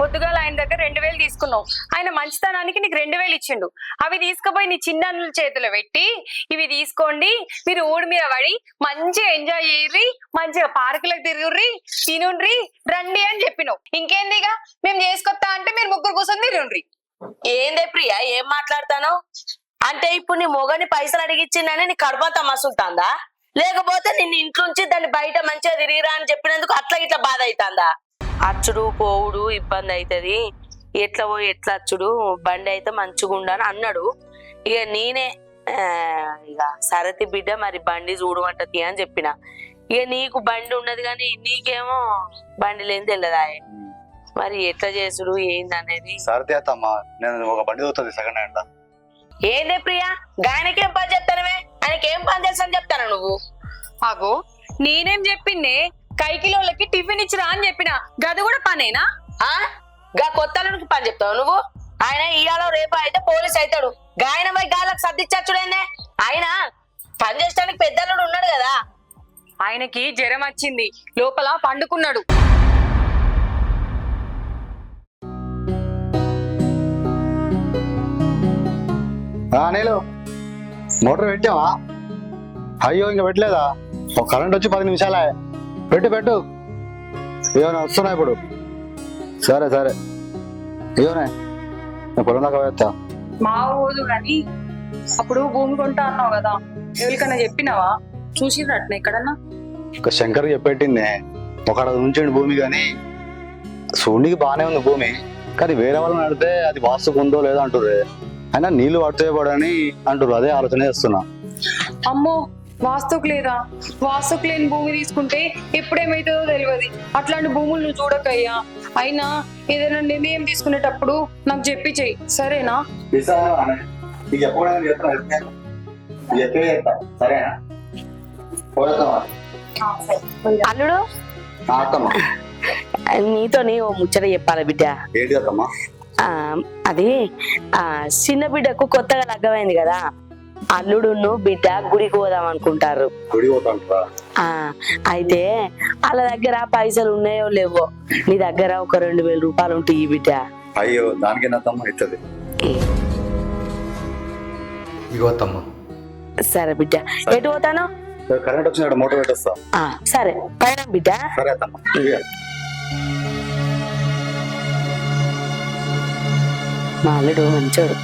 పొద్దుగాల ఆయన దగ్గర రెండు వేలు తీసుకున్నావు. ఆయన మంచితనానికి నీకు రెండు వేలు ఇచ్చిండు. అవి తీసుకుపోయి నీ చిన్న చేతిలో పెట్టి ఇవి తీసుకోండి. మీరు ఊడి మీద పడి మంచిగా ఎంజాయ్ చేయర్రి మంచిగా పార్కులకు తిరుగుర్రి తినుండ్రి రండి అని చెప్పినావు. ఇంకేందిగా? మేము చేసుకొస్తా అంటే మీరు ముగ్గురు కూర్చొని తిరుగుండ్రి ఏందే ప్రియా? ఏం మాట్లాడతాను? అంటే ఇప్పుడు నీ మొగని పైసలు అడిగిచ్చిందని నీ కడుపంతా మసులుతాందా లేకపోతే నిన్ను ఇంట్లోంచి దాన్ని బయట మంచిగా తిరిగిరా అని చెప్పినందుకు అట్లా ఇట్లా బాధ అవుతుందా అచ్చుడు పోవుడు ఇబ్బంది అవుతుంది ఎట్లా పోయి ఎట్లా అచ్చుడు? బండి అయితే మంచిగా ఉండని అన్నాడు. ఇక నేనే ఆ, ఇక సరతి బిడ్డ మరి బండి చూడమంటది అని చెప్పిన. ఇక నీకు బండి ఉన్నది కానీ నీకేమో బండి లేని తెలియదా మరి ఎట్లా చేసుడు? ఏంది అనేది సరే అత్తమ్మ నేను ఒక బండి అవుతుంది సెకండ్ హ్యాండ్ ఏందే ప్రియా? గాయనకేం పని చెప్తానవే ఆయనకేం పని తెలుసు అని చెప్తాను నువ్వు? అగో నేనేం చెప్పిందే? కైకిలోళ్ళకి టిఫిన్ ఇచ్చిరా అని చెప్పిన. గది కూడా పనేనా? ఆ? గా కొత్తలకు పని చెప్తావు నువ్వు? ఆయన ఇయాలో రేపు అయితే పోలీస్ అవుతాడు. గాయన పోయి గాలకు సర్దిచ్చచ్చుడేందే ఆయన పని చేసడానికి పెద్దలుడు ఉన్నాడు కదా. ఆయనకి జ్వరం వచ్చింది. లోపల పండుకున్నాడు. నీళ్ళు మోటార్ పెట్టావా? అయ్యో ఇంకా పెట్టలేదా? ఒక కరెంట్ వచ్చి పది నిమిషాలే. పెట్టు పెట్టు. ఇవన్నీ వస్తున్నా ఇప్పుడు. సరే సరే. ఇవనే నేను పొలం దాకా వేస్తా మా ఊరు కానీ అప్పుడు భూమి కొంటా అన్నావు కదా. ఎవరికన్నా చెప్పినావా? చూసిరట్న ఎక్కడన్నా? ఒక శంకర్ చెప్పెట్టింది ఒక ఉంచండి భూమి కానీ సూర్యునికి బాగానే ఉంది భూమి. కానీ వేరే వాళ్ళని అడితే అది వాస్తుకు ఉందో లేదో అంటారు అయినా నీళ్ళు పడితే పడని అంటారు అదే ఆలోచన చేస్తున్నా. అమ్మో వాస్తుకు లేదా? వాస్తుకు లేని భూమి తీసుకుంటే ఎప్పుడేమైతుందో తెలియదు. అట్లాంటి భూములు నువ్వు చూడకయ్యా. అయినా ఏదైనా నిర్ణయం తీసుకునేటప్పుడు నాకు చెప్పి చెయ్యి సరేనా? అల్లుడు? నీతో నీ ఓ ముచ్చట చెప్పాలి బిడ్డ. అది ఆ చిన్న బిడ్డకు కొత్తగా లగ్గమైంది కదా. అల్లుడును బిడ్డ గుడికి పోదాం అనుకుంటారు. అయితే వాళ్ళ దగ్గర పైసలు ఉన్నాయో లేవో నీ దగ్గర ఒక రెండు వేల రూపాయలు ఉంటాయి ఈ బిడ్డ. అయ్యో దానికి సరే బిడ్డ. ఎటు పోతాను? కరెంట్ వచ్చినాడు మోటార్ పెట్టేస్తా. ఆ సరే. పైన బిడ్డ. సరే. మా అల్లుడు మంచోడు.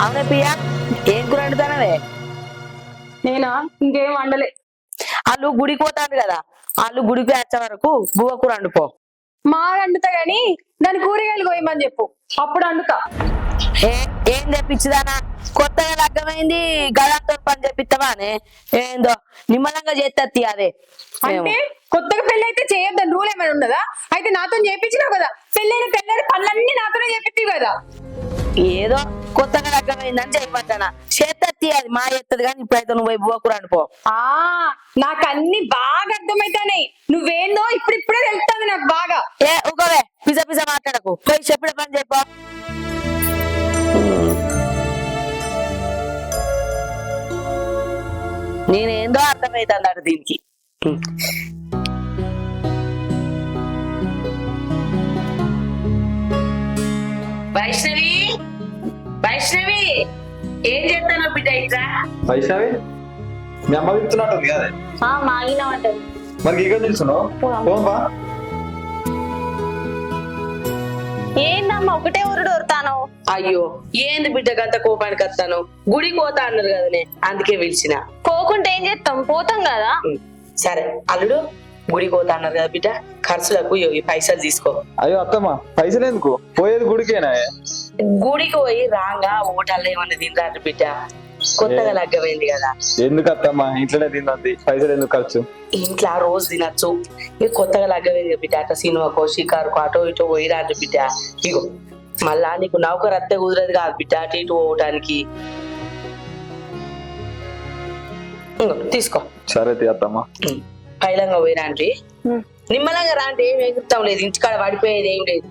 అవునా పియా ఏం కూర వండుతానవే? నేనా? ఇంకేం వండలే. వాళ్ళు గుడికి పోతారు కదా వాళ్ళు గుడికి వచ్చే వరకు బువ్వ కూర వండుకో. మా వండుతా గాని దాని కూరగాయలు కోయమని చెప్పు. అప్పుడు వండుతా. ఏ తెప్పించుదానా? కొత్తగా లగ్గమైంది గదంతో పని చెప్పిస్తావానే ఏందో నిమ్మలంగా చేస్తుంది అదే అంటే కొత్తగా పెళ్ళి అయితే చేయొద్దని రూల్ ఏమైనా ఉన్నదా? అయితే నాతో చేపించినావు కదా. పెళ్ళైన పెళ్ళైన పనులన్నీ నాతోనే చేపిస్తావు కదా. ఏదో కొత్తగా లగ్గమైందని చేయమంటానా చేత్తత్తి అది మా ఎత్తది కానీ ఇప్పుడైతే నువ్వు పోయి బువ్వ కూర వండుకో ఆ నాకు అన్ని బాగా అర్థమైతానే. నువ్వేందో ఇప్పుడు ఇప్పుడే తెలుస్తుంది నాకు బాగా. ఏ ఊకోవే పిజ పిజ మాట్లాడకు. పోయి చెప్పిన పని చెప్పు. నేనేందో అర్థమైతుందట దీనికి. వైష్ణవి! వైష్ణవి ఏం చేస్తాను బిడ్డ ఇట్లా వైష్ణవి మీ అమ్మ చెప్తున్నట్టుంది కదా. మాగిన ఉంటుంది మరి ఇక తెలుసున్నావు ఏందమ్మా ఒకటే ఊరుడు వరుతాను అయ్యో ఏంది బిడ్డకు అంత కోపానికి వస్తాను? గుడికి పోతా అన్నారు కదనే అందుకే పిలిచిన. పోకుంటే ఏం చేస్తాం? పోతాం కదా. సరే అల్లుడు. గుడికి పోతా అన్నారు కదా బిడ్డ ఖర్చులకు ఈ పైసలు తీసుకో. అయ్యో అత్తమ్మ పైసలు ఎందుకు? పోయేది గుడికేనా? గుడికి పోయి రాగా ఓటల్లో ఏమన్నా తినరాదు బిడ్డ. కొత్తగా లగ్గమైంది కదా. ఎందుకు అత్తమ్మ ఇంట్లోనే తిన్నది పైసలు ఎందుకు ఖర్చు? ఇంట్లో రోజు తినచ్చు. ఇక కొత్తగా లగ్గమైంది బిడ్డ. అట్లా సినిమాకో షికారుకో అటో ఇటో పోయి రాదు బిడ్డ. ఇగో మళ్ళా నీకు నౌకరు అత్తే కుదరదు కాదు బిడ్డ అటు ఇటు పోవటానికి. తీసుకో. సరే తీ అత్తమ్మ. ఉం. పైలంగా పోయి రాండి నిమ్మలంగా రాండి ఏం ఎగురుతాం లేదు. ఇంటికాడ పడిపోయేది ఏం లేదు.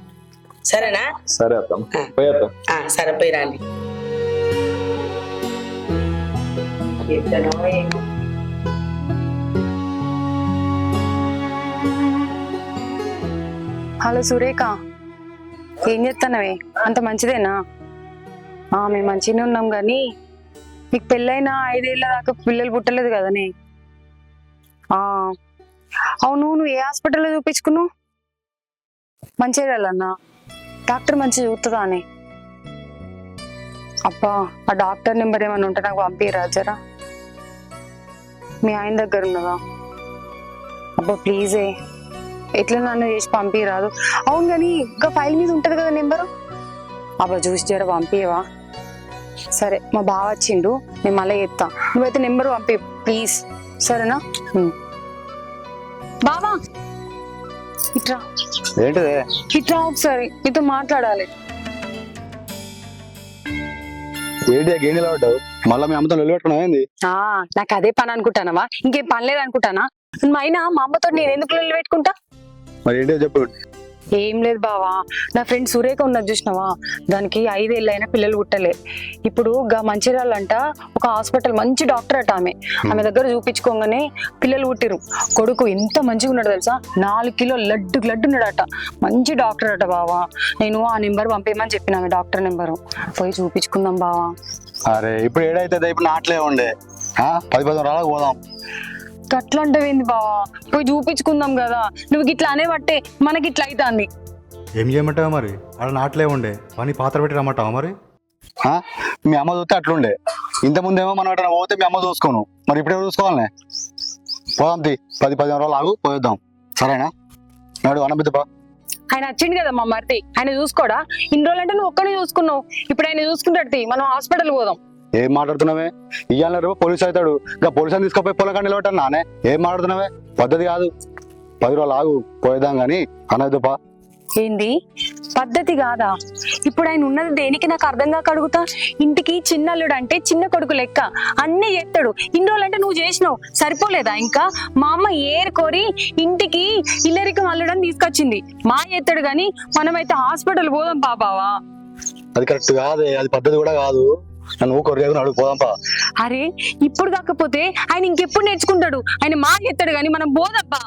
సరేనా? సరే సరే పోయి రాండి. హలో సురేఖ ఏం చేస్తానవే అంత మంచిదేనా? ఆ మేము మంచిగానే ఉన్నాం కానీ నీకు పెళ్ళైన ఐదేళ్ళ దాకా పిల్లలు పుట్టలేదు కదనే. అవును నువ్వు ఏ హాస్పిటల్లో చూపించుకున్నావు? మంచిర్యాలన్నా డాక్టర్ మంచిగా చూస్తుందా అని? అబ్బా ఆ డాక్టర్ నెంబర్ ఏమైనా ఉంటే నాకు పంపిరా జరా? మీ ఆయన దగ్గర ఉన్నదా? అబ్బా ప్లీజే. ఎట్లా నన్ను చేసి పంపిరాదు అవును కానీ ఇంకా ఫైల్ మీద ఉంటుంది కదా నెంబరు? అబ్బా చూసి జర పంపివా సరే మా బావ వచ్చిండు నేను మళ్ళీ చెప్తా నువ్వైతే నెంబర్ పంపి ప్లీజ్. సరేనా. బావా! ఇట్రా. ఏంటిదే? ఇట్రా ఒకసారి నీతో మాట్లాడాలి. ఏంటి గేణిలో పడ్డావు? మళ్ళీ మీ అమ్మతో నిలబెట్టుకున్నావు ఏంది? ఆ నాకు అదే పని అనుకుంటానవా? ఇంకేం పని లేదు అనుకుంటానా మా అయినా మా అమ్మతో నేను ఎందుకు లొల్లి పెట్టుకుంటా? మరి ఏంటో చెప్పు. ఏం లేదు బావా. నా ఫ్రెండ్ సురేఖ ఉన్నది చూసినావా? దానికి ఐదేళ్ళైనా పిల్లలు పుట్టలే. ఇప్పుడు గా మంచిర్యాలంట ఒక హాస్పిటల్ మంచి డాక్టర్ అట ఆమె. ఆమె దగ్గర చూపించుకోగానే పిల్లలు పుట్టిరు కొడుకు ఎంత మంచిగా ఉన్నాడు తెలుసా? నాలుగు కిలో లడ్డు లడ్డు ఉన్నాడట. మంచి డాక్టర్ అట బావా. నేను ఆ నెంబర్ పంపేయమని చెప్పిన ఆమె డాక్టర్ నెంబరు. పోయి చూపించుకుందాం బావా. అరే ఇప్పుడు ఏడైతే ఇప్పుడు నాట్లే ఉండే. పది పది రాళ్ళకు పోదాం. అట్లా అంటవేంది బావా? పోయి చూపించుకుందాం కదా. నువ్వు గిట్లా అనే బట్టే మనకి ఇట్లా అవుతుంది ఏం చేయమంటావా మరి? ఆడ నాట్లే ఉండే. పని పాత్ర పెట్టి రమ్మంటావా మరి? ఆ, మీ అమ్మ చూస్తే అట్లుండే. ఇంత ముందేమో మనం ఎటైనా పోతే మీ అమ్మ చూసుకోను. మరి ఇప్పుడు ఎవరు చూసుకోవాలనే? పోదాం తీ. పది పదిహేను రోజులు ఆగు పోయేద్దాం. సరేనా? నాడు అనబిద్ద ఆయన వచ్చిండు కదా మా మరిది. ఆయన చూసుకోడా? ఇన్ని రోజులు అంటే నువ్వు ఒక్కనే చూసుకున్నావు. ఇప్పుడు ఆయన చూసుకుంటాడు మనం హాస్పిటల్ పోదాం. ఏం మాట్లాడుతున్నావే? ఇవాళ రేపు పోలీస్ అవుతాడు. ఇంకా పోలీస్ అని తీసుకుపోయి పొలం కానీ నిలబెట్టాను నానే. ఏం మాట్లాడుతున్నావే? పద్ధతి కాదు. పది రోజులు ఆగు పోయేద్దాం కానీ అనదుపా ఏంది? పద్ధతి కాదా? ఇప్పుడు ఆయన ఉన్నది దేనికి నాకు అర్థం కాక అడుగుతా? ఇంటికి చిన్నల్లుడు అంటే చిన్న కొడుకు లెక్క. అన్నీ చేస్తాడు ఇన్ని రోజులు అంటే నువ్వు చేసినావు. సరిపోలేదా ఇంకా? మా అమ్మ ఏరుకోరి ఇంటికి ఇల్లరికం అల్లుడని తీసుకొచ్చింది. మా ఎత్తాడు గాని మనమైతే హాస్పిటల్ పోదాం బాబావా. అది కరెక్ట్ కాదే. అది పద్ధతి కూడా కాదు. నన్ను కొరిగా అడుగు పోదాంపా. అరే ఇప్పుడు కాకపోతే ఆయన ఇంకెప్పుడు నేర్చుకుంటాడు? ఆయన మా ఎత్తాడు గాని మనం పోదబ్బా.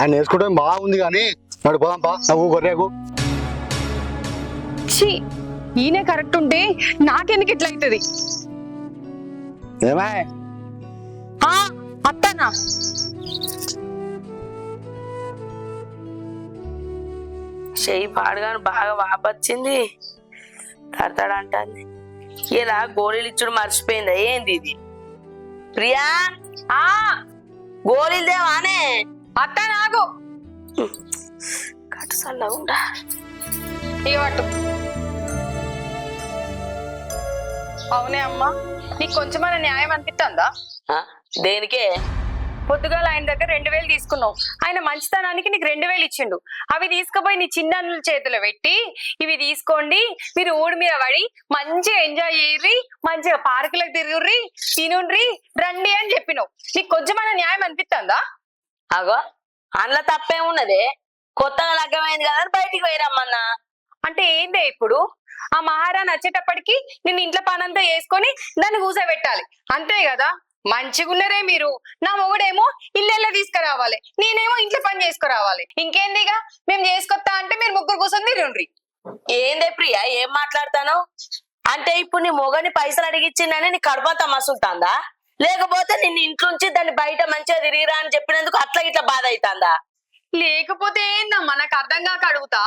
ఆయన నేర్చుకోవడం బాగుంది కానీ నాడు పోదాంపా. నువ్వు కొర్రేకు ఛీ ఈయనే కరెక్ట్ ఉంటే నాకెందుకు ఇట్లా అవుతుంది? ఏమే? ఆ అత్తనా? చెయ్యి పాడుగాను బాగా వాపొచ్చింది. తడతాడంటుంది. ఇలా గోళీలు ఇచ్చుడు మర్చిపోయిందా? ఏంది ఇది? ప్రియా? ఆ గోళీలు దేవానే అత్త నాకు కట్టు సల్లగా ఉండా. ఇవ్వట్టు అవునే అమ్మా నీకు కొంచెమైనా న్యాయం అనిపిస్తుందా దేనికే? పొద్దుగాల ఆయన దగ్గర రెండు వేలు తీసుకున్నావు. ఆయన మంచితనానికి నీకు రెండు వేలు ఇచ్చిండు. అవి తీసుకుపోయి నీ చిన్నన్నుల చేతిలో పెట్టి ఇవి తీసుకోండి. మీరు ఊడి మీద పడి మంచిగా ఎంజాయ్ చేయర్రి మంచిగా పార్కులకు తిరుగుర్రి తినుండ్రి రండి అని చెప్పినావు. నీకు కొంచెమైనా న్యాయం అనిపిస్తుందా? అగో అందులో తప్పే ఉన్నదే? కొత్తగా లగ్గమైంది కదా బయటికి పోయిరమ్మన్నా. అంటే ఏందే ఇప్పుడు? ఆ మహారాణి వచ్చేటప్పటికి నిన్ను ఇంట్లో పనంతా వేసుకొని నన్ను కూసబెట్టాలి. అంతే కదా? మంచిగున్నరే మీరు. నా మొగుడేమో ఇల్లెల్ల తీసుకురావాలి. నేనేమో ఇంట్లో పని చేసుకురావాలి. ఇంకేందిగా? మేము చేసుకొస్తా అంటే మీరు ముగ్గురు కూర్చొని తిరుండ్రి. ఏందే ప్రియా? ఏం మాట్లాడతాను? అంటే ఇప్పుడు నీ మొగని పైసలు అడిగిచ్చిందని నీ కడుపంతా మసులుతాందా? లేకపోతే నిన్ను ఇంట్లోంచి దాన్ని బయట మంచిగా తిరిగిరా అని చెప్పినందుకు అట్లా ఇట్లా బాధ అవుతుందా లేకపోతే ఏందమ్మా? నాకు అర్థం కాక అడుగుతా.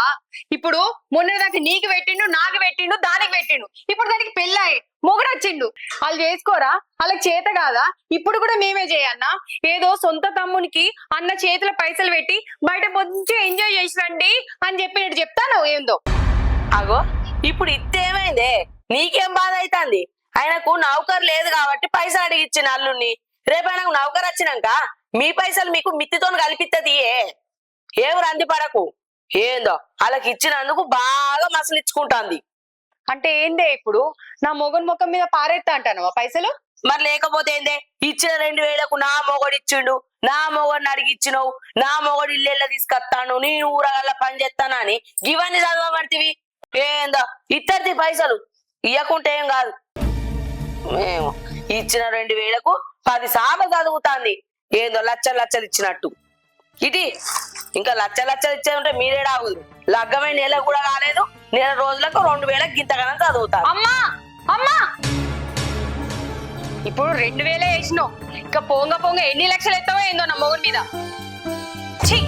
ఇప్పుడు మొన్న దాకా నీకు పెట్టిండు నాకు పెట్టిండు దానికి పెట్టిండు. ఇప్పుడు దానికి పెళ్ళాయి. మొగుడు వచ్చిండు వాళ్ళు చేసుకోరా? వాళ్ళకి చేత కాదా? ఇప్పుడు కూడా మేమే చేయన్నా. ఏదో సొంత తమ్మునికి అన్న చేతిలో పైసలు పెట్టి బయట మంచిగా ఎంజాయ్ చేసి రండి అని చెప్పినట్టు చెప్తాను ఏందో? అగో ఇప్పుడు ఇదేమైందే నీకేం బాధ అవుతుంది ఆయనకు నౌకర్ లేదు కాబట్టి పైసలు అడిగిచ్చిన అల్లుణ్ణి. రేపు ఆయనకు నౌకర్ వచ్చినాక మీ పైసలు మీకు మిత్తితో కలిపిత్తది ఏం రంది పడకు? ఏందో? వాళ్ళకి ఇచ్చినందుకు బాగా మసలిచ్చుకుంటాంది. అంటే ఏందే ఇప్పుడు? నా మొగన్ ముఖం మీద పారేస్తా అంటాను పైసలు? మరి లేకపోతే ఏందే? ఇచ్చిన రెండు వేలకు నా మొగడు ఇచ్చిండు. నా మొగడిని అడిగిచ్చినవు నా మొగడు ఇల్లెళ్ళ తీసుకొస్తాను నేను ఊరగల్ల పని చేస్తానా అని ఇవన్నీ చదవబడితివి. ఏందో? ఇద్దరిది పైసలు. ఇయ్యకుంటే ఏం కాదు. మేము ఇచ్చిన రెండు వేలకు పది సార్లు చదువుతాంది. ఏందో లచ్చలు లచ్చలు ఇచ్చినట్టు. ఇటీ ఇంకా లచ్చ లచ్చలు ఇచ్చే ఉంటే మీరే రాగుదు లగ్గమై నెల కూడా కాలేదు నెల రోజులకు రెండు వేలకు గింతగానం చదువుతా అమ్మా! అమ్మా! ఇప్పుడు రెండు వేలే వేసినావు. ఇంకా పోంగ పోంగ ఎన్ని లక్షలు ఎత్తావో ఏందో నా మొగుడి మీద. ఛీ!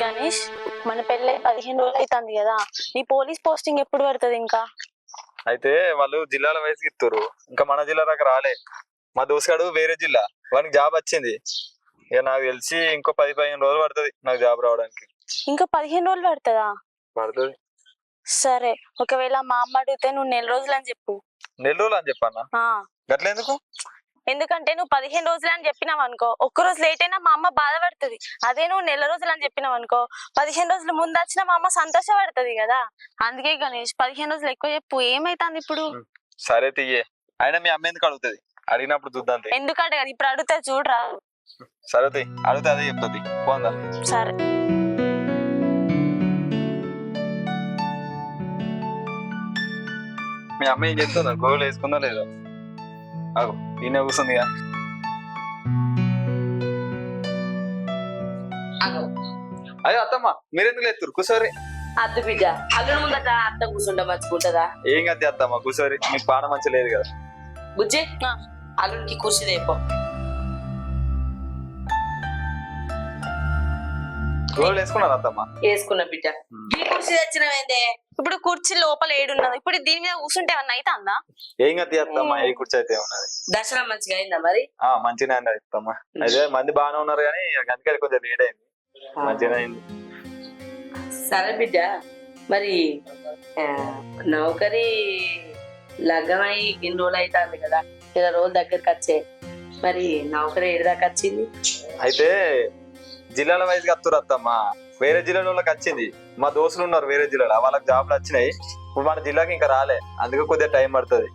గణేష్ మన పెళ్ళి పదిహేను రోజులు అవుతుంది కదా. నీ పోలీస్ పోస్టింగ్ ఎప్పుడు పడుతుంది ఇంకా? అయితే వాళ్ళు జిల్లాల వయసుకి ఇస్తారు ఇంకా మన జిల్లా దాకా రాలే. మా దోసుగాడు వేరే జిల్లా. వానికి జాబ్ వచ్చింది. ఇక నాకు తెలిసి ఇంకో పది పదిహేను రోజులు పడుతుంది నాకు జాబ్ రావడానికి. ఇంకా పదిహేను రోజులు పడుతుందా? పడుతుంది. సరే ఒకవేళ మా అమ్మ అడిగితే నువ్వు నెల రోజులు అని చెప్పు. నెల రోజులు అని చెప్పన్నా? ఆ, గట్లెందుకు? ఎందుకంటే నువ్వు పదిహేను రోజులు అని చెప్పినావు అనుకో ఒక్క రోజు లేట్ అయినా మా అమ్మ బాధపడుతుంది. అదే నువ్వు నెల రోజులు అని చెప్పినావు అనుకో పదిహేను రోజులు ముందు వచ్చినా మా అమ్మ సంతోషపడుతుంది కదా. అందుకే గణేష్ పదిహేను రోజులు ఎక్కువ చెప్పు ఏమైతుంది ఇప్పుడు? సరే తీయే. అయినా మీ అమ్మ ఎందుకు అడుగుతుంది? అడిగినప్పుడు చూద్దాం తీ. ఎందుకంటే కదా ఇప్పుడు అడిగితే చూడరా? సరే తీ. అడిగితే అదే చెప్తుంది పోందా సరే. మీ అమ్మ ఏం చెప్తుందా గోవులు వేసుకుందా లేదా? అగో ఈయన కూర్చుంది. అయ్యో అత్తమ్మ మీరెందుకు లేస్తారు కూర్చోరి. అద్దు బిడ్డ అల్లుడు ముందట అత్త కూర్చుంటే మంచుకుంటదా ఏం కద్ది అత్తమ్మ కూర్చోరి. మీకు పాన మంచి లేదు కదా. బుజ్జి తెపో గోవులు వేసుకున్నారు అత్తమ్మ? వేసుకున్న బిడ్డ. ఈ కుర్చీ తెచ్చినవేందే? ఇప్పుడు కుర్చీ లోపల ఏడున్నది. ఇప్పుడు దీని మీద కూర్చుంటే ఏమన్నా అవుతుందా ఏం కద్ది అత్తమ్మ ఏ కూర్చో అయితే ఉన్నది దర్శనం మంచిగా అయిందా మరి? ఆ మంచిగా అయింది అత్తమ్మ. అయితే మంది బాగానే ఉన్నారు కానీ అందుకే కొంచెం లేట్ అయింది. మంచిగా అయింది. సరే బిడ్డ. మరి నౌకరి లగ్గమై ఇన్ని రోజులు అవుతుంది కదా? ఇలా రోజుల దగ్గరికి వచ్చే. మరి నౌకరి ఏడు దాకా వచ్చింది. అయితే జిల్లాల వస్తారు అత్తమ్మ. వేరే జిల్లాల వాళ్ళకి వచ్చింది. మా దోస్తులు ఉన్నారు వేరే జిల్లాలో. వాళ్ళకి జాబ్లు వచ్చినాయి. ఇప్పుడు మన జిల్లాకి ఇంకా రాలే. అందుకే కొద్దిగా టైం పడుతుంది.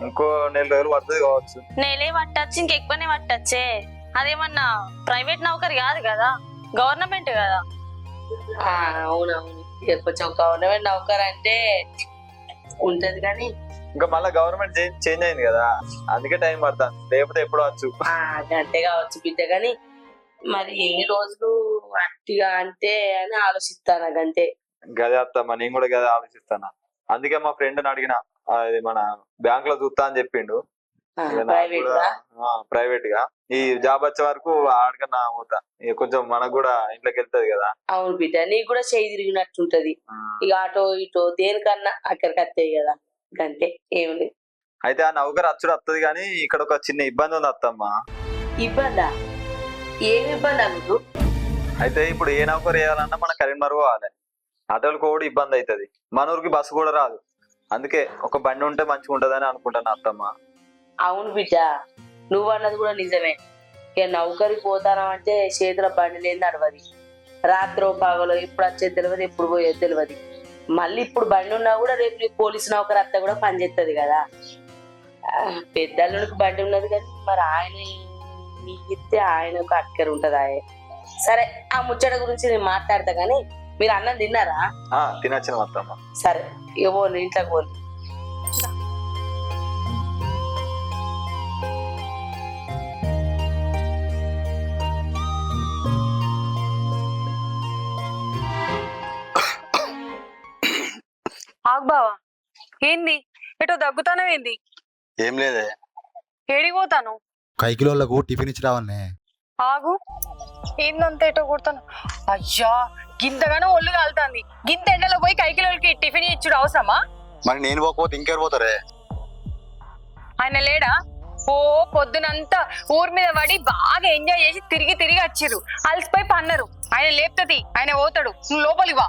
ఇంకో నెల రోజులు పడుతుంది కావచ్చు. నేలే పట్టచ్చు ఇంకెక్కువనే పట్టచ్చే. అదేమన్నా ప్రైవేట్ నౌకరి కాదు కదా? గవర్నమెంట్ కదా? ఆ, అవునవును. ఇక కొంచెం గవర్నమెంట్ నౌకర్ అంటే ఉంటది కానీ ఇంకా మళ్ళీ గవర్నమెంట్ చేంజ్ అయింది కదా అందుకే టైం పడుతుంది లేకపోతే ఎప్పుడు వచ్చు గంటే కావచ్చు బిడ్డ కానీ మరి ఎన్ని రోజులు అట్టిగా అంటే అని ఆలోచిస్తాను గంతే? గదే అత్తమ్మ నేను కూడా గదే ఆలోచిస్తాను? అందుకే మా ఫ్రెండ్ అడిగిన అది మన బ్యాంక్లో చూస్తా అని చెప్పిండు. ప్రైవేట్గా? ఈ జాబ్ వచ్చే వరకు ఆడకన్నా పోతా. కొంచెం మనకు కూడా ఇంట్లోకి వెళ్తది కదా. అవును బిడ్డ నీకు కూడా చేయి తిరిగినట్టుంటది. ఆ. ఇక ఆటో ఇటో దేనికన్నా అక్కడికి వస్తాయి కదా. ఏమి లేదు అయితే ఆ నౌకరు అచ్చుడు వస్తుంది కానీ ఇక్కడ ఒక చిన్న ఇబ్బంది ఉంది అత్తమ్మ. ఇబ్బందా? ఏమి ఇబ్బంది అల్లుడు అయితే ఇప్పుడు ఏ నౌకరు వేయాలన్నా మన కరీంనగర్ పోవాలి. ఆటోలకు కూడా ఇబ్బంది అవుతుంది. మన ఊరికి బస్సు కూడా రాదు. అందుకే ఒక బండి ఉంటే మంచిగా ఉంటదని అనుకుంటాను అత్తమ్మ. అవును బిడ్డ నువ్వు అన్నది కూడా నిజమే. ఇక నౌకరికి పోతానంటే చేతుల బండి లేని నడవది. రాత్రో పగలో ఎప్పుడు వచ్చేది తెలియదు ఎప్పుడు పోయేది తెలియదు మళ్ళీ ఇప్పుడు బండి ఉన్నా కూడా రేపు నీకు పోలీసు నౌకరు అత్త కూడా పనిచేస్తుంది కదా. పెద్దల్లుడికి బండి ఉన్నది కానీ మరి ఆయన నీకు ఇస్తే ఆయనకు అక్కర ఉంటది ఆయన సరే ఆ ముచ్చట గురించి నేను మాట్లాడతా కానీ మీరు అన్నం తిన్నారా? తినచ్చిన సరే పోను ఇంట్లోకి పోను. ఆగు బావా. ఏంది? ఎటో దగ్గుతానవేంది ఏం లేదే. ఏడికి పోతాను? కైకిలోళ్ళకు టిఫిన్ ఇచ్చి రావన్నే. ఆగు. ఏందంత ఎటో కొడతాను? అయ్యా గింతగానో ఒళ్ళు కాలుతాంది. గింత ఎండలో పోయి కైకిలోకి టిఫిన్ ఇచ్చుడు అవసరమా? మరి నేను పోకపోతే ఇంకెవరు పోతారే? ఆయన లేడా? ఓ పొద్దునంతా ఊరి మీద పడి బాగా ఎంజాయ్ చేసి తిరిగి తిరిగి వచ్చిర్రు. అలసిపోయి పన్నరు. ఆయన లేపుతుంది ఆయన పోతాడు. నువ్వు లోపలికి వా.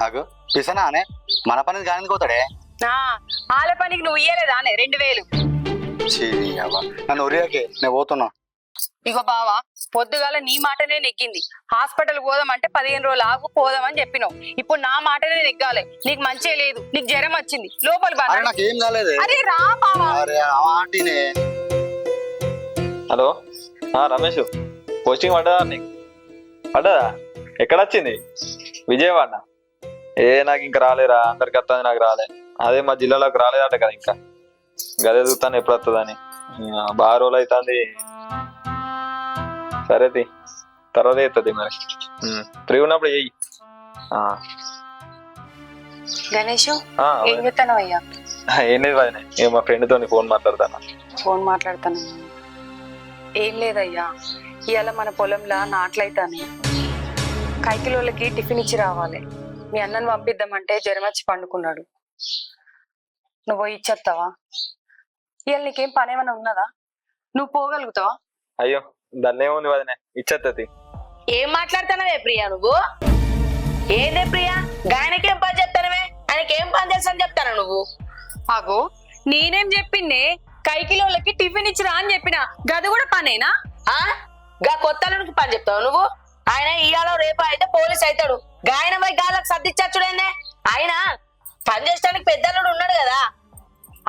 నాకు పిసనా అనే? మన పని కానీ పోతాడే? ఆ, ఆల పనికి నువ్వు ఇయ్యలేదా అనే రెండు వేలు. నన్ను ఒరియాకే నేను పోతున్నా. ఇగో బావా పొద్దుగాల నీ మాటనే నెగ్గింది. హాస్పిటల్ పోదామంటే పదిహేను రోజులు ఆగు పోదామని చెప్పినావు. ఇప్పుడు నా మాటనే నెగ్గాలి. నీకు మంచిగా లేదు నీకు జ్వరం వచ్చింది. లోపలి అరే నాకు ఏం కాలేదే? అరే రా బావా. అరే ఆ ఆంటీనే. హలో ఆ రమేష్ పోస్టింగ్ పడ్డదా నీకు? పడ్డదా? ఎక్కడ వచ్చింది? విజయవాడ ఏ నాకు ఇంకా రాలేరా? అందరికి వస్తుంది నాకు రాలే. అదే మా జిల్లాలోకి రాలేదట కదా ఇంకా. గదే చూస్తాను ఎప్పుడు వస్తుందని. బాగా రోజులు అవుతుంది. సరే తి. తర్వాత అవుతుంది మరి. ఫ్రీ ఉన్నప్పుడు చెయ్యి గణేష్ ఆ, ఏం చెప్తాను అయ్యా? ఏం లేదు వదినే ఇక మా ఫ్రెండ్ తోని ఫోన్ మాట్లాడతాను ఫోన్ మాట్లాడతాను ఏం లేదయ్యా ఇవాళ మన పొలంలో నాట్లయితాను కైకిలోళ్ళకి టిఫిన్ ఇచ్చి రావాలి. మీ అన్నను పంపిద్దామంటే జ్వరం వచ్చి పండుకున్నాడు. నువ్వు పోయి ఇచ్చేస్తావా ఇవాళ నీకేం పని ఏమైనా ఉన్నదా? నువ్వు పోగలుగుతావా? అయ్యో దాన్ని ఏముంది వదినే ఇచ్చేస్తుంది ఏం మాట్లాడుతున్నావే ప్రియా నువ్వు? ఏందే ప్రియా? గాయనకేం పని చెప్తానవే? ఆయనకేం పని తెలుసు అని చెప్తాను నువ్వు? అగో నేనేం చెప్పిందే కైకిలోళ్ళకి టిఫిన్ ఇచ్చిరా అని చెప్పిన. గది కూడా పనేనా? ఆ? గా కొత్త పని చెప్తావు నువ్వు? ఆయన ఇయాలో రేపు అయితే పోలీస్ అవుతాడు. గాయన పోయి గాలకు సర్దిచ్చాచుడేందే ఆయన పని చేసడానికి పెద్దల్లుడు ఉన్నాడు కదా.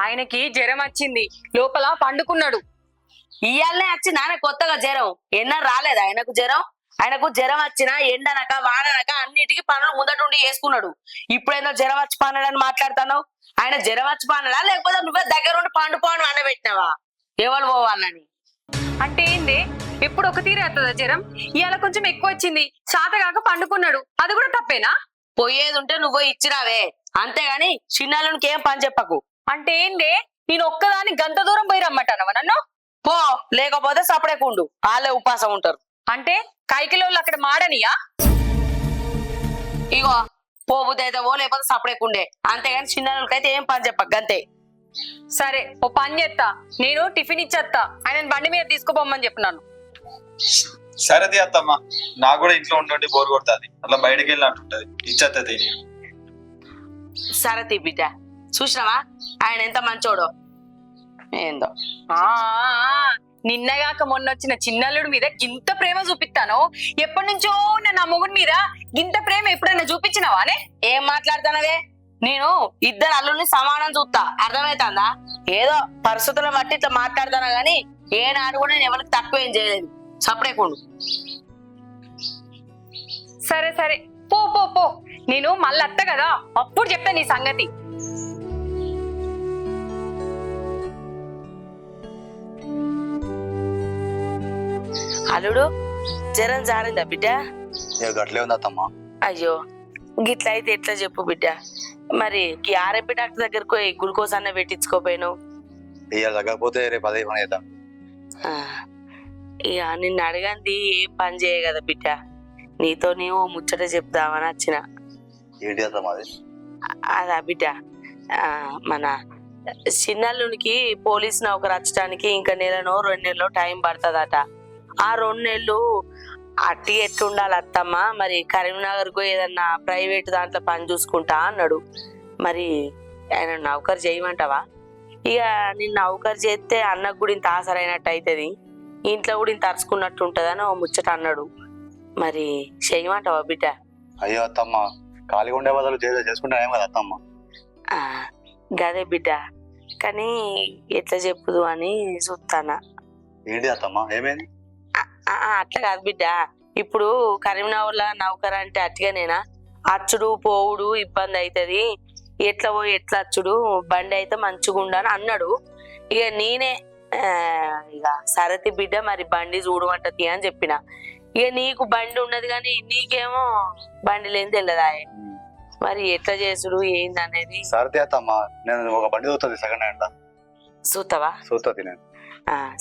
ఆయనకి జ్వరం వచ్చింది. లోపల పండుకున్నాడు. ఇయాలనే వచ్చి నాన్న కొత్తగా జ్వరం. ఎన్న రాలేదు ఆయనకు జ్వరం. ఆయనకు జ్వరం వచ్చినా ఎండనక వాడనక అన్నిటికీ పనులు ముందటుండి వేసుకున్నాడు ఇప్పుడేందో జ్వరం వచ్చి పన్నాడని మాట్లాడుతున్నావు? ఆయన జ్వరం వచ్చి పన్నడా లేకపోతే నువ్వే దగ్గర ఉండి పండు పండు అండబెట్టినావా ఎవరు పోవాలని? అంటే ఏంది? ఎప్పుడు ఒక తీరే వస్తుందా జ్వరం ఇవాళ కొంచెం ఎక్కువ వచ్చింది శాతగాక పండుకున్నాడు. అది కూడా తప్పేనా? పోయేది ఉంటే నువ్వు ఇచ్చినావే అంతేగాని చిన్నాళ్ళకి ఏం పని చెప్పకు. అంటే ఏంది? నేను ఒక్కదాని గంట దూరం పోయి రమ్మంటానవా నన్ను? పో లేకపోతే సపడేకుండు వాళ్ళే ఉపాసం ఉంటారు. అంటే కైకిలోళ్ళు అక్కడ మాడనియా? ఇగో పోబుద్ది అయితే ఓ లేకపోతే సపడేకుండే అంతేగాని చిన్నాళ్ళకైతే ఏం పని చెప్పకు అంతే సరే ఓ పని చేస్తా నేను టిఫిన్ ఇచ్చేస్తా ఆయన బండి మీద తీసుకుపోమని చెప్పినాను సరేది అత్తమ్మ. నాకు కూడా ఇంట్లో ఉండి బోర్ కొడుతుంది. అట్లా బయటకు వెళ్ళి అంటుంటది. ఇచ్చేస్తుంది బిడ్డ. చూసినావా? ఆయన ఎంత మంచోడో? ఏందో. ఆ నిన్నగాక మొన్న వచ్చిన చిన్నల్లుడి మీద గింత ప్రేమ చూపిస్తాను ఎప్పటి నుంచో ఉన్న నా మొగుడి మీద గింత ప్రేమ ఎప్పుడైనా చూపించినావానే? ఏం మాట్లాడుతున్నావే నేను ఇద్దరు అల్లుల్ని సమానం చూస్తా అర్థమవుతుందా ఏదో పరిస్థితులను బట్టి ఇట్లా మాట్లాడతానా గానీ ఏనాడు కూడా నేను ఎవరికి తక్కువ ఏం చేయలేదు. సపడేకుండు సరే సరే. పో పో పో. నేను మళ్ళీ అత్త కదా. అప్పుడు చెప్తా నీ సంగతి. అల్లుడు జ్వరం జారిందా బిడ్డ? గట్లే అయ్యో గిట్ల అయితే ఎట్లా చెప్పు బిడ్డ? మరి ఈ ఆర్ఎంపీ డాక్టర్ దగ్గరకు పోయి గ్లూకోజ్ అన్న పెట్టించుకోపోయాను ఇవాళ తగ్గకపోతే రేపు అదే పని చేద్దాం. ఇక నిన్ను అడగంది ఏం పని చేయ కదా బిడ్డ. నీతో నీవు ముచ్చట చెప్దామని వచ్చిన. ఏంటి అది బిడ్డ. మన చిన్నల్లునికి పోలీస్ నౌకరు వచ్చడానికి ఇంకా నెలనో రెండు నెలలో టైం పడుతుందట. ఆ రెండు నెలలు అట్టి ఎట్లుండాలి అత్తమ్మ? మరి కరీంనగర్కు ఏదన్నా ప్రైవేట్ దాంట్లో పని చూసుకుంటా అన్నాడు. మరి ఆయన నౌకరు చేయమంటావా? ఇక నిన్ను నౌకరు చేస్తే అన్నకు కూడా ఇంత ఆసరైనట్టు అవుతుంది ఇంట్లో కూడా ఇంత అరుచుకున్నట్టు ఉంటుందని ఓ ముచ్చట అన్నాడు. మరి చేయమంటావా బిడ్డ? అయ్యో అత్తమ్మ ఖాళీగా ఉండే బదులు చేసే చేసుకుంటే ఏం కదా అత్తమ్మ. ఆ, గదే బిడ్డ. కానీ ఎట్లా చెప్పుదు అని చూస్తానా ఏంటి అత్తమ్మ ఏమైంది? అట్లా కాదు బిడ్డ. ఇప్పుడు కరీంనగర్లో నౌకర్ అంటే అట్టిగానేనా? అచ్చుడు పోవుడు ఇబ్బంది అవుతుంది ఎట్లా పోయి ఎట్లా అచ్చుడు? బండి అయితే మంచిగా ఉండని అన్నాడు. ఇక నేనే ఇక సరతి బిడ్డ మరి బండి చూడమంటది అని చెప్పిన. ఇక నీకు బండి ఉన్నది కానీ నీకేమో బండి లేని తెలియదా మరి ఎట్లా చేసుడు? ఏంది అనేది సరే అత్తమ్మ నేను ఒక బండి చూస్తుంది సెకండ్ హ్యాండ్ చూస్తావా చూస్తుంది నేను.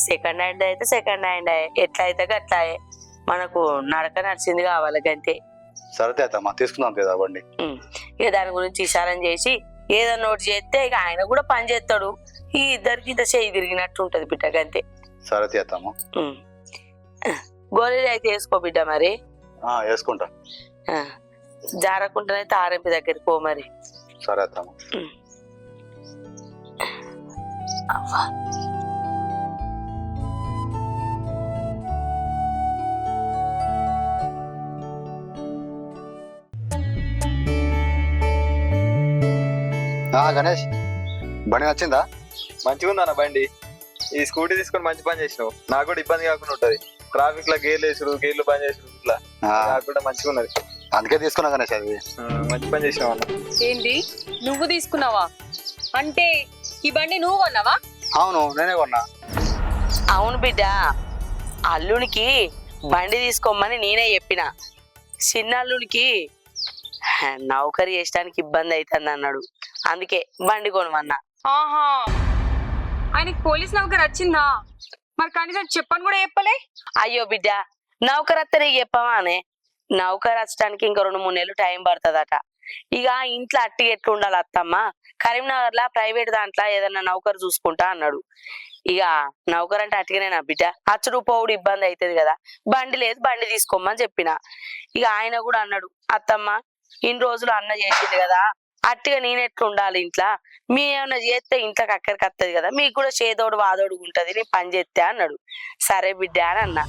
సెకండ్ హ్యాండ్ అయితే సెకండ్ హ్యాండ్ ఎట్లా అయితే అట్లా మనకు నడక నడిచింది కావాలి గంతే. సరే అత్తమ్మ తీసుకుందాం కదా బండి. ఇక దాని గురించి ఇషారం చేసి ఏదన్నా ఒకటి చేస్తే ఇక ఆయన కూడా పని చేస్తాడు ఈ ఇద్దరికి చేయి తిరిగినట్టు ఉంటది బిడ్డ గంతే సరే ఉమ్. గోళీలు అయితే వేసుకో బిడ్డ మరి ఆ, వేసుకుంటా. జారకుండానైతే ఆర్ఎంపి దగ్గరికి పో మరి సరే అత్తమ్మ అవ్వా. గణేష్ బండి నచ్చిందా మంచిగా ఉందన్న బండి. ఈ స్కూటీ తీసుకొని మంచి పని చేసినావు. నాకు కూడా ఇబ్బంది కాకుండా ఉంటది. ట్రాఫిక్లో గేర్లు వేసుడు గేర్లు పని చేసుడు ఇట్లా. నాకు కూడా మంచిగా ఉన్నది. అందుకే తీసుకున్నా గణేష్ అది. మంచి పని చేసినావు అన్న. ఏంటి? నువ్వు తీసుకున్నావా? అంటే ఈ బండి నువ్వు కొన్నావా? అవును నేనే కొన్నా. అవును బిడ్డ. అల్లునికి బండి తీసుకోమని నేనే చెప్పిన. చిన్నల్లుడికి నౌకరీ చేసడానికి ఇబ్బంది అవుతుంది అన్నాడు. అందుకే బండి కొనమన్నా. ఆహా. ఆయనకి పోలీస్ నౌకర్ వచ్చిందా? మరి కనీసం చెప్పని కూడా చెప్పలే? అయ్యో బిడ్డ నౌకర్ అత్తనే చెప్పవా అనే? నౌకర్ వచ్చడానికి ఇంకా రెండు మూడు నెలలు టైం పడుతుందట. ఇక ఇంట్లో అట్టి ఎట్లు ఉండాలి అత్తమ్మ? కరీంనగర్ లా ప్రైవేట్ దాంట్లో ఏదన్నా నౌకర్ చూసుకుంటా అన్నాడు. ఇక నౌకర్ అంటే అట్టిగానే నా బిడ్డ. అచ్చుడు పోవుడు ఇబ్బంది అవుతుంది కదా. బండి లేదు బండి తీసుకోమని చెప్పిన. ఇక ఆయన కూడా అన్నాడు అత్తమ్మ ఇన్ని రోజులు అన్న చేసింది కదా అట్టిగా నేను ఎట్లా ఉండాలి ఇంట్లో? మీ ఏమైనా చేస్తే ఇంట్లోకి అక్కడికి వస్తుంది కదా మీకు కూడా చేదోడు వాదోడు ఉంటది నీ పని చేస్తే అన్నాడు. సరే బిడ్డ అని అన్నా.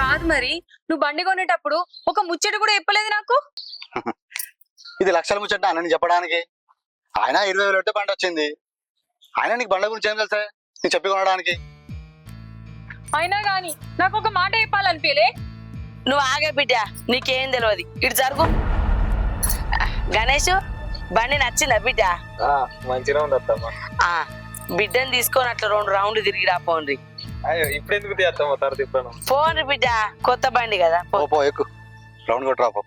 కాదు మరి నువ్వు బండి కొనేటప్పుడు ఒక ముచ్చట కూడా చెప్పలేదు నాకు? ఇది లక్షల ముచ్చట అన్నని చెప్పడానికి. ఆయన ఇరవై వేలు పెట్టే బండి వచ్చింది. ఆయన నీకు బండ్ల గురించి ఏం తెలుసా? నీకు చెప్పి కొనడానికి. అయినా గాని నాకు ఒక మాట చెప్పాలనిపించలే నువ్వు ఆగే బిడ్డ నీకేం తెలియదు ఇటు జరుగు. గణేష్ బండి నచ్చిందా బిడ్డ? మంచిగా ఉంది అత్తమ్మ. ఆ బిడ్డని తీసుకొని అట్లా రెండు రౌండ్లు తిరిగి రా ఇప్పుడు ఎందుకు తర్వాత తిప్పాను పోండి బిడ్డ కొత్త బండి కదా పో. పో పో ఎక్కు. రౌండ్ కొట్టురా పో.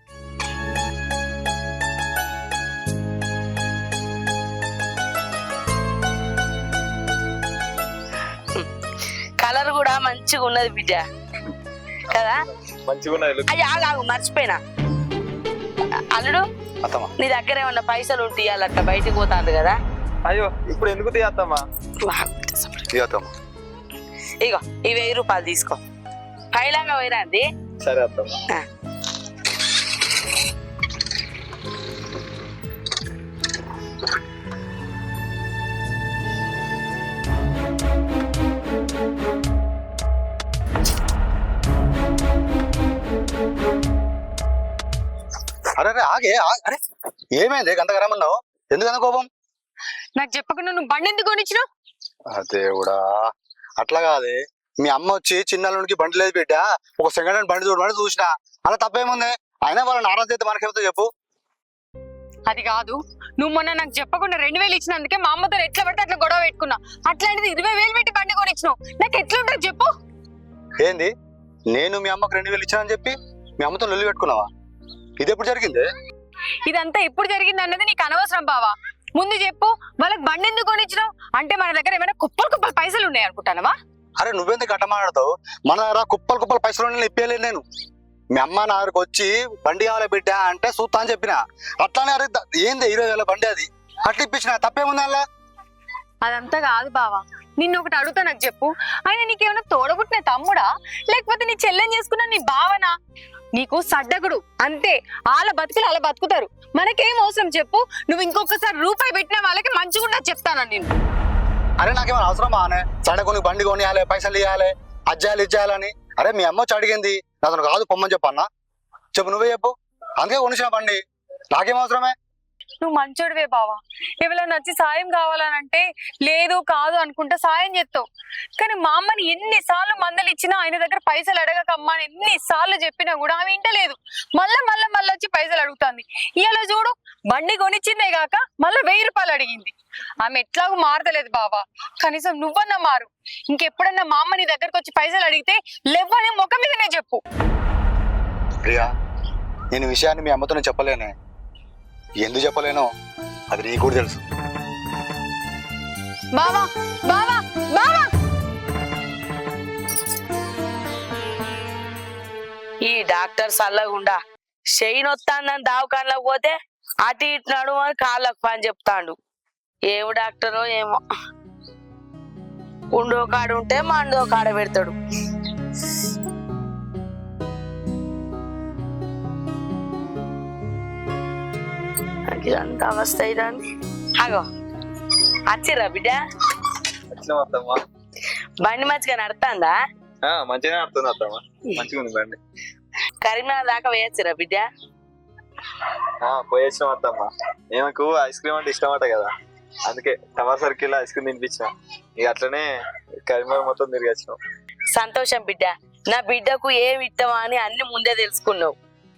కలర్ కూడా మంచిగా ఉన్నది బిడ్డ. కదా. అయ్యి మర్చిపోయినా. అల్లుడు నీ దగ్గర ఏమన్నా పైసలు ఇవ్వాలట్ట బయటికి పోతాంది కదా. అయ్యో ఇప్పుడు ఎందుకు తీయత్తమ్మా? ఇగో ఈ వెయ్యి రూపాయలు తీసుకో. పైలంగా పోయినా అండి సరే అత్తమ్మ. ఆగే ఆ- అరే ఏమైంది? గంతగరమన్నావు ఎందుకంత కోపం? నాకు చెప్పకుండా నువ్వు బండి ఎందుకు కొనిచ్చినావు? దేవుడా అట్లా కాదే. మీ అమ్మ వచ్చి చిన్నకి బండి లేదు బిడ్డ ఒక సెకండ్ హ్యాండ్ బండి చూడమని చూసిన. అలా తప్పేముంది? అయినా వాళ్ళ నారాజు అయితే మనకేమితో చెప్పు. అది కాదు నువ్వు మొన్న నాకు చెప్పకుండా రెండు వేలు ఇచ్చినందుకే మా అమ్మతో ఎట్లా పడితే అట్లా గొడవ పెట్టుకున్నా. అట్లాంటిది ఇరవై వేలు పెట్టి బండి కొనిచ్చినావు. నాకు ఎట్లుంటుంది చెప్పు. ఏంది? నేను మీ అమ్మకు రెండు వేలు ఇచ్చానని చెప్పి మీ అమ్మతో లొల్లి పెట్టుకున్నావా? ఇది ఎప్పుడు జరిగింది? ఇదంతా ఎప్పుడు జరిగింది అన్నది నీకు అనవసరం బావా. ముందు చెప్పు వాళ్ళకి బండి ఎందుకు కొనిచ్చినావు? అంటే మన దగ్గర ఏమైనా కుప్పలు కుప్పలు పైసలు ఉన్నాయి అనుకుంటానవా? అరే నువ్వెందుకు గట్ట మాట్లాడతావు? మన దగ్గర కుప్పలు కుప్పలు పైసలు ఉన్నాయి, ఇప్పేయలేదు నేను. మీ అమ్మ నా దగ్గరకు వచ్చి బండి కావాలి బిడ్డ అంటే చూస్తా అని చెప్పిన. అట్లానే అరే ఏంది ఇరవై వేల బండి అది? అట్లా ఇప్పించిన తప్పేముంది అలా? అదంతా కాదు బావా. నిన్ను ఒకటి అడుగుతా నాకు చెప్పు. ఆయన నీకేమైనా తోడబుట్టిన తమ్ముడా? లేకపోతే నీ చెల్లెని చేసుకున్న నీ భావన నీకు సడ్డగుడు. అంతే. వాళ్ళ బతుకులు అలా బతుకుతారు. మనకేం అవసరం చెప్పు. నువ్వు ఇంకొకసారి రూపాయి పెట్టిన వాళ్ళకి మంచిగుండా చెప్తాను నేను. అరే నాకేమైనా అవసరమా అనే? సడే బండి కొనియాలి పైసలు ఇవ్వాలి అజ్జాలు ఇచ్చేయాలని అరే మీ అమ్మ వచ్చి అడిగింది. అతను కాదు పొమ్మని చెప్పన్నా. చెప్పు నువ్వే చెప్పు. అందుకే కొనిసిన బండి. నాకేం అవసరమే? నువ్వు మంచోడివే బావా. ఎవరైనా వచ్చి సాయం కావాలనంటే లేదు కాదు అనుకుంటా సాయం చేస్తావు. కానీ మా అమ్మని ఎన్నిసార్లు మందలు ఇచ్చినా ఆయన దగ్గర పైసలు అడగకమ్మా అని ఎన్నిసార్లు చెప్పినా కూడా ఆమె ఇంటలేదు మళ్ళా మళ్ళా మళ్ళీ వచ్చి పైసలు అడుగుతుంది. ఇలా చూడు బండి కొనిచ్చిందే కాక మళ్ళీ వెయ్యి రూపాయలు అడిగింది. ఆమె ఎట్లాగూ మారతలేదు బావా. కనీసం నువ్వన్నా మారు. ఇంకెప్పుడన్నా మా అమ్మ నీ దగ్గరకు వచ్చి పైసలు అడిగితే లెవ్వని ముఖం మీదనే చెప్పు. ప్రియా నేను విషయాన్ని మీ అమ్మతోనే చెప్పలేనే. ఎందుకు చెప్పలేనో అది నీకు కూడా తెలుసు. బావా బావా బావా! ఈ డాక్టర్ సల్లగుండా చెయ్యి నొత్తాందని దావకాన్లకు పోతే అటు ఇటు నడుము అని కాళ్ళకు పని చెప్తాడు. ఏమి డాక్టరో ఏమో. ఉండో కాడు ఉంటే మండో కాడ పెడతాడు. నాకు ఇదంతా అవస్థ అయిదాన్ని అగో వచ్చిర్రా బిడ్డ? వచ్చినాం అత్తమ్మ. బండి మంచిగా నడుతుందా? ఆ, మంచిగానే ఆడుతుంది అత్తమ్మ. మంచిగా ఉంది బండి. కరీంనగర్ దాకా వేయచ్చురా బిడ్డ? ఆ, పోయి వచ్చినాం అత్తమ్మ. ఏమకు ఐస్ క్రీమ్ అంటే ఇష్టం అట కదా. అందుకే టవర్ సర్కిల్ ఐస్ క్రీమ్ తినిపించిన. ఇక అట్లనే కరీంనగర్ మొత్తం తిరిగి వచ్చినాం. సంతోషం బిడ్డ. నా బిడ్డకు ఏమి ఇష్టమా అని అన్ని ముందే తెలుసుకున్నావు.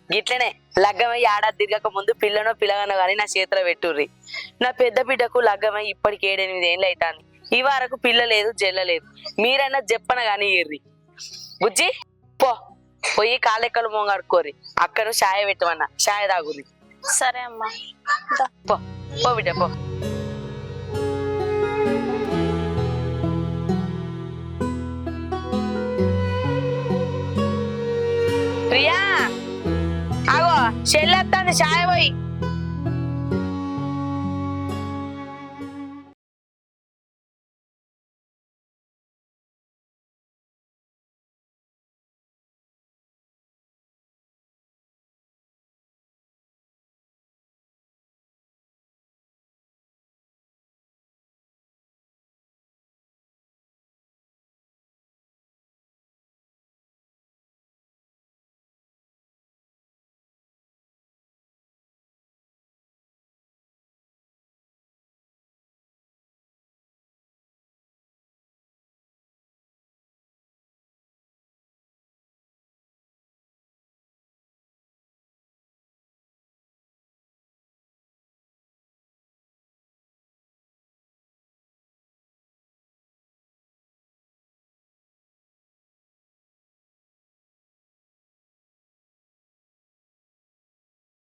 గిట్లనే. లగ్గమై ఏడాది తిరగక ముందు పిల్లనో పిల్లగానో గాని నా చేతిలో పెట్టుర్రి. నా పెద్ద బిడ్డకు లగ్గమై ఇప్పటికి ఏడెనిమిది ఏళ్ళు అవుతాంది ఈ వరకు పిల్ల లేదు జల్ల లేదు. మీరైనా చెప్పన గాని ఇర్రి బుజ్జి పో. పోయి కాలెక్కలు మొంగడుకోరి అక్కడ చాయ్ పెట్టమన్నా. చాయ్ తాగురి సరే అమ్మా. పో. పో బిడ్డ పో. ప్రియా! ఆగో చెల్లెత్తాను చాయ్ పోయి